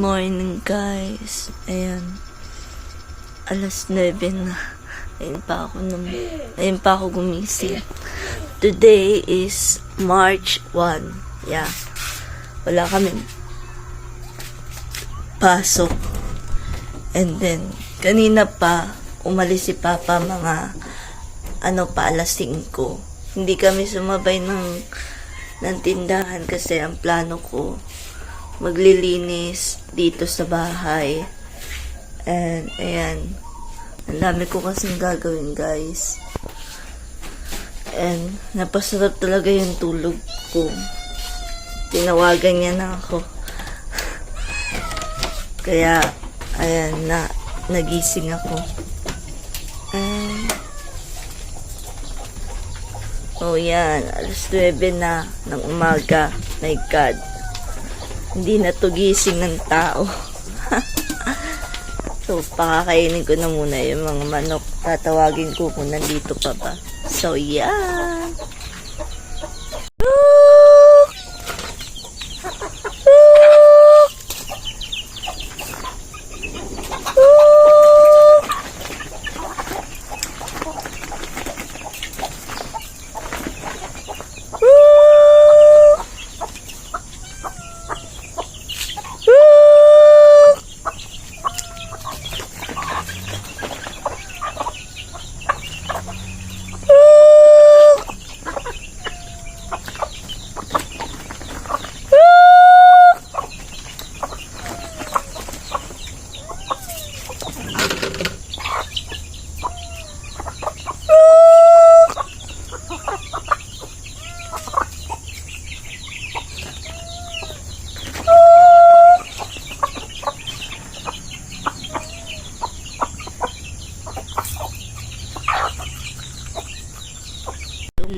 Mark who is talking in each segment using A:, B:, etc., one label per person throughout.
A: morning guys. Ayan. Alas 9 na. Ayun pa ako num ayun pa ako gumising. Today is March 1. Yeah. Wala kami pasok. And then, kanina pa, umalis si Papa mga ano pa, alas 5. Hindi kami sumabay ng, ng tindahan kasi ang plano ko maglilinis dito sa bahay. And, ayan. Ang dami ko kasing gagawin, guys. And, napasarap talaga yung tulog ko. Tinawagan niya na ako. Kaya, ayan, na, nagising ako. And, oh yan, alas 9 na ng umaga. My God. Hindi na to gising ng tao. so, pakakainin ko na muna yung mga manok. Tatawagin ko kung nandito pa ba. So, yeah.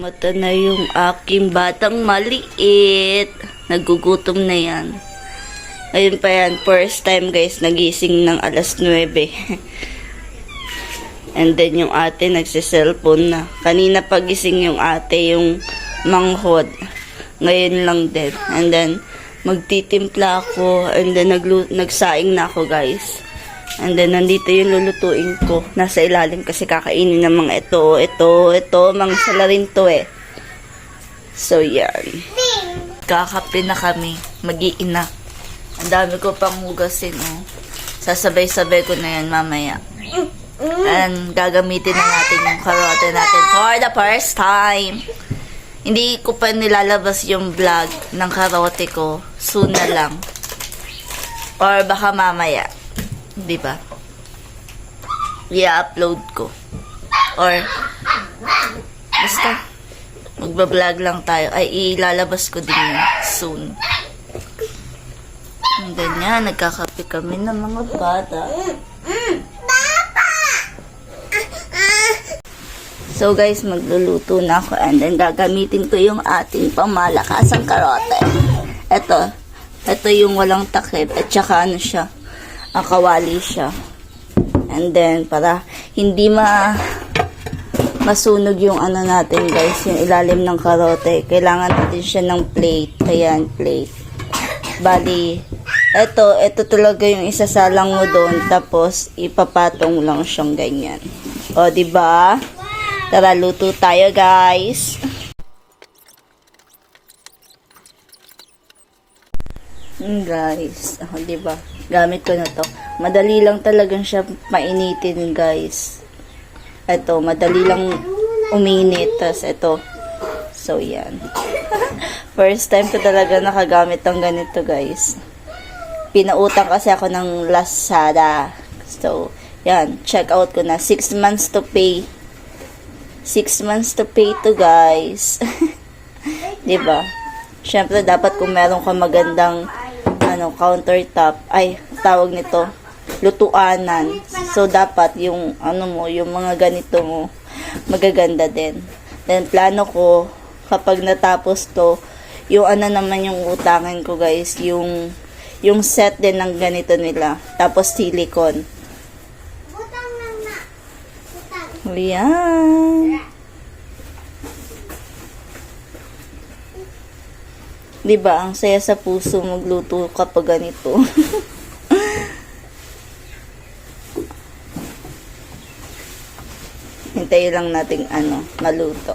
A: Tumata na yung aking batang maliit. Nagugutom na yan. Ayun pa yan, first time guys, nagising ng alas 9. And then yung ate nagsiselfone na. Kanina pagising yung ate, yung manghod. Ngayon lang din. And then, magtitimpla ako. And then, nagsaing na ako guys. And then, nandito yung lulutuin ko. Nasa ilalim kasi kakainin ng mga ito, ito, ito. Mga salarin to eh. So, yan. Kakape na kami. Mag-iina. Ang dami ko pang hugasin, oh. Sasabay-sabay ko na yan mamaya. And gagamitin na natin yung karote natin for the first time. Hindi ko pa nilalabas yung vlog ng karote ko. Soon na lang. Or baka mamaya. Di ba? I-upload ko. Or, basta, magbablog lang tayo. Ay, ilalabas ko din yun soon. And then yan, nagkakape kami ng mga bata. So guys, magluluto na ako and then gagamitin ko yung ating pamalakasang karote. Ito, ito yung walang takip at saka ano siya, akawali siya. And then, para hindi ma masunog yung ano natin guys, yung ilalim ng karote. Kailangan natin siya ng plate. Ayan, plate. Bali, eto, eto talaga yung isasalang mo doon. Tapos, ipapatong lang siyang ganyan. O, ba? Tara, luto tayo guys. Mm, guys, oh, di ba? Gamit ko na to. Madali lang talagang siya mainitin, guys. Ito, madali lang uminit. Tapos ito. So, yan. First time ko talaga nakagamit ng ganito, guys. Pinautang kasi ako ng Lazada. So, yan. Check out ko na. 6 months to pay. 6 months to pay to, guys. 'Di ba? Syempre dapat kung meron ka magandang ano countertop, ay tawag nito, lutuanan. So dapat yung ano mo, yung mga ganito mo magaganda din. Then plano ko kapag natapos to, yung ano naman yung utangin ko guys, yung yung set din ng ganito nila. Tapos silicone. Ayan. 'Di ba? Ang saya sa puso magluto kapag ganito. Hintayin lang nating ano, maluto.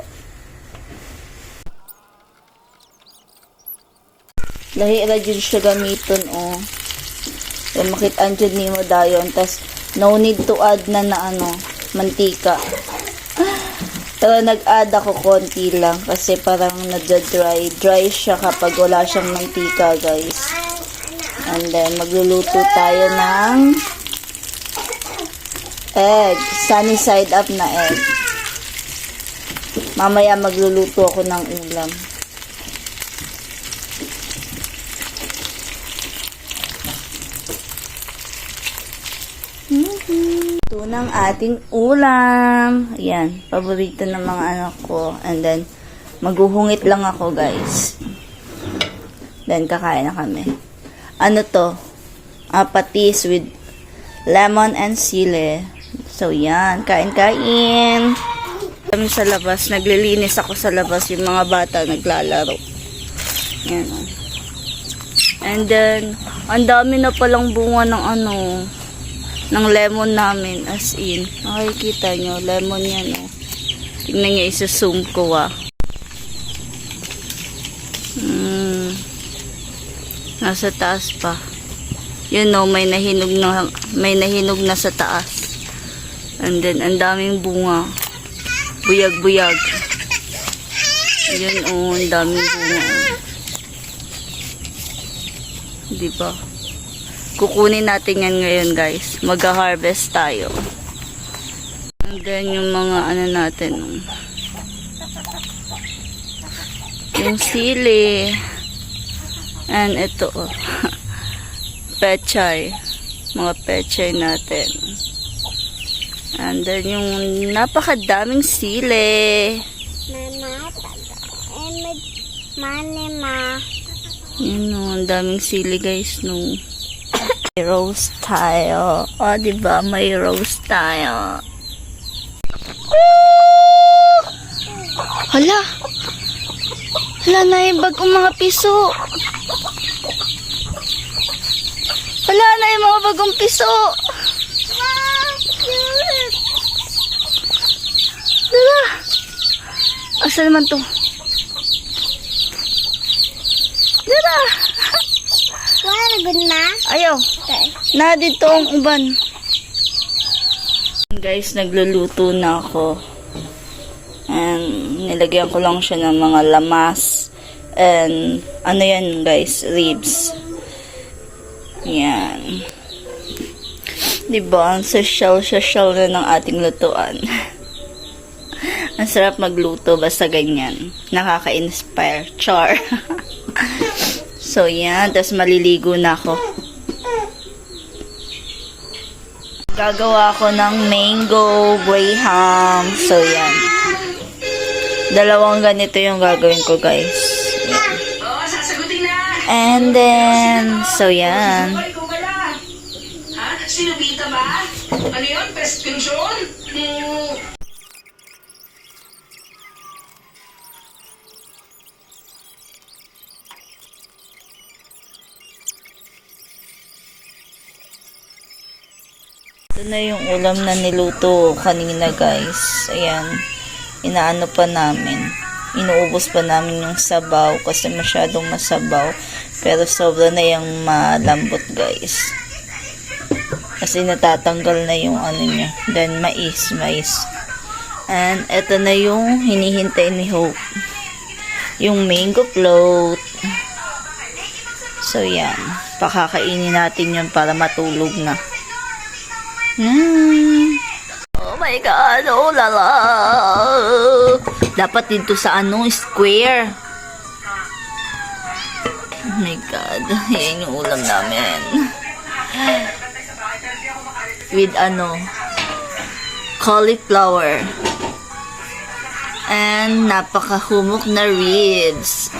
A: Lahi ra jud siya gamiton oh. Yung makitaan dyan ni mo dayon. Tapos, no need to add na na ano, mantika. Pero nag-add ako konti lang kasi parang nadya-dry. Dry siya kapag wala siyang mantika, guys. And then, magluluto tayo ng egg. Sunny side up na egg. Mamaya magluluto ako ng ulam. Ito ng ating ulam. Ayan, paborito ng mga anak ko. And then, maghuhungit lang ako, guys. Then, kakain na kami. Ano to? Apatis with lemon and sile. So, yan. Kain-kain. Kami sa labas. Naglilinis ako sa labas. Yung mga bata naglalaro. Yan. oh. And then, ang dami na palang bunga ng ano, ng lemon namin. As in, makikita nyo, lemon yan, oh. Tingnan nyo, isa-zoom ko, ah. Mm. Nasa taas pa. Yun, no, may nahinog na, may nahinog na sa taas. And then, ang daming bunga. Buyag-buyag. Yun, oh, ang daming bunga. oh. Di ba? Kukunin natin yan ngayon, guys. Mag-harvest tayo. And then, yung mga ano natin. oh. Yung sili. And ito, oh. pechay. Mga pechay natin. And then, yung napakadaming sili.
B: Mama, mani ma.
A: Yun o, ang daming sili guys no. Roast tayo. O, oh, diba? May roast tayo. Oh! Hala! Hala na yung bagong mga piso. Hala na yung mga bagong piso. Hala! Asa naman to? Hala!
B: Good na?
A: Ayaw.
B: Okay.
A: Na dito ang uban. Guys, nagluluto na ako. And nilagyan ko lang siya ng mga lamas. And ano yan guys, ribs. Yan. Diba? Ang social-social na ng ating lutuan. Ang sarap magluto basta ganyan. Nakaka-inspire. Char. so, yan. Tapos maliligo na ako. Gagawa ako ng mango graham. So, yan. Dalawang ganito yung gagawin ko, guys.
C: Na.
A: And then, so, yan.
C: Sinubita ba? Ano yun? Prescription? Hmm.
A: Ito na yung ulam na niluto kanina, guys. Ayan. Inaano pa namin. Inuubos pa namin yung sabaw kasi masyadong masabaw. Pero sobra na yung malambot, guys. Kasi natatanggal na yung ano niya. Then, mais, mais. And, ito na yung hinihintay ni Hope. Yung mango float. So, yan. Pakakainin natin yun para matulog na. Hmm. Oh my God, oh lala. Dapat dito sa ano, square. Oh my God, yan yung ulam namin. With ano, cauliflower. And napakahumok na ribs.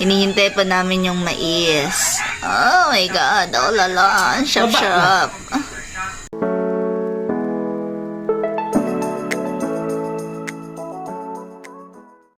A: Hinihintay pa namin yung mais. Oh my God, oh lala, ang sarap-sarap.